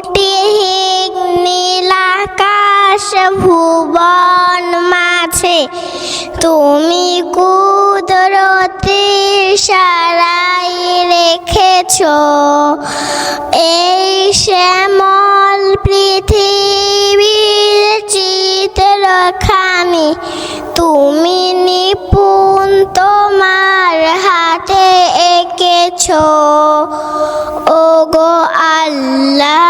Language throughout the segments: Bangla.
ত্রুটিহীন নীলাকাশ ভুবন মাঝে। তুমি কুদরতি সারাই রেখেছ। এই শ্যামল পৃথিবীর চিত্রখানি। তুমি নিপুণ তোমার হাতে এঁকেছ। ও গো আল্লাহ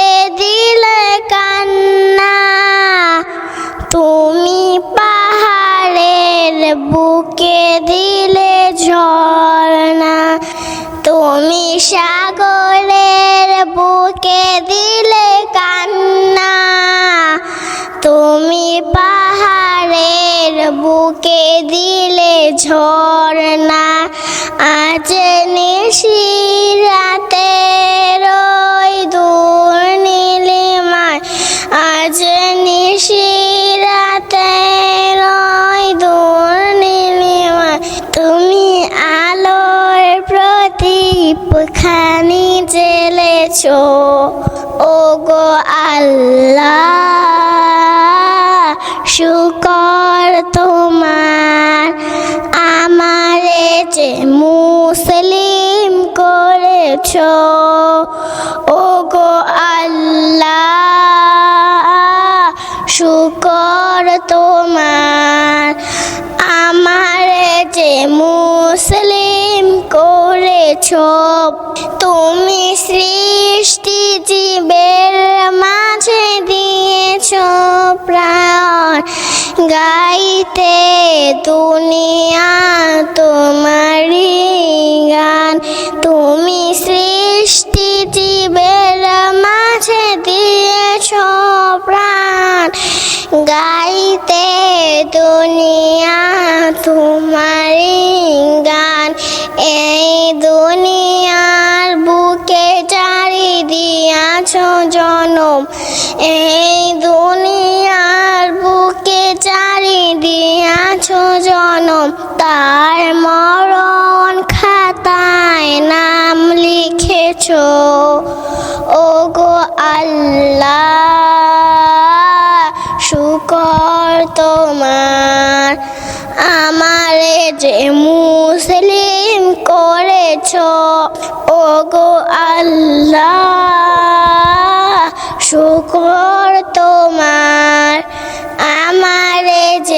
বুকে দিলে ঝর্ণা, তুমি সাগরের বুকে দিলে কান্না, তুমি পাহাড়ের বুকে দিলে ঝর্ণা, আজ নিশিরাতে খানি জেলেছ? ও গো আল্লাহ শুকর তোমার। আমারে যে মুসলিম করেছ ও গো করেছ তুমি সৃষ্টি জীবের মাঝে দিয়েছ প্রাণ। গাইতে দুনিয়া তোমারই গান। তুমি সৃষ্টি জীবের মাঝে দিয়েছ প্রাণ। গাইতে দুনিয়া তোমারই গান। এই দুনিয়ার জনম। এই দুনিয়ার বুকে জারি দিয়াছ জনম। তার মরণ খাতায় নাম লিখেছ। ও গো আল্লাহ, শুকর তোমার। আমারে যে মুসলিম করেছ ও গো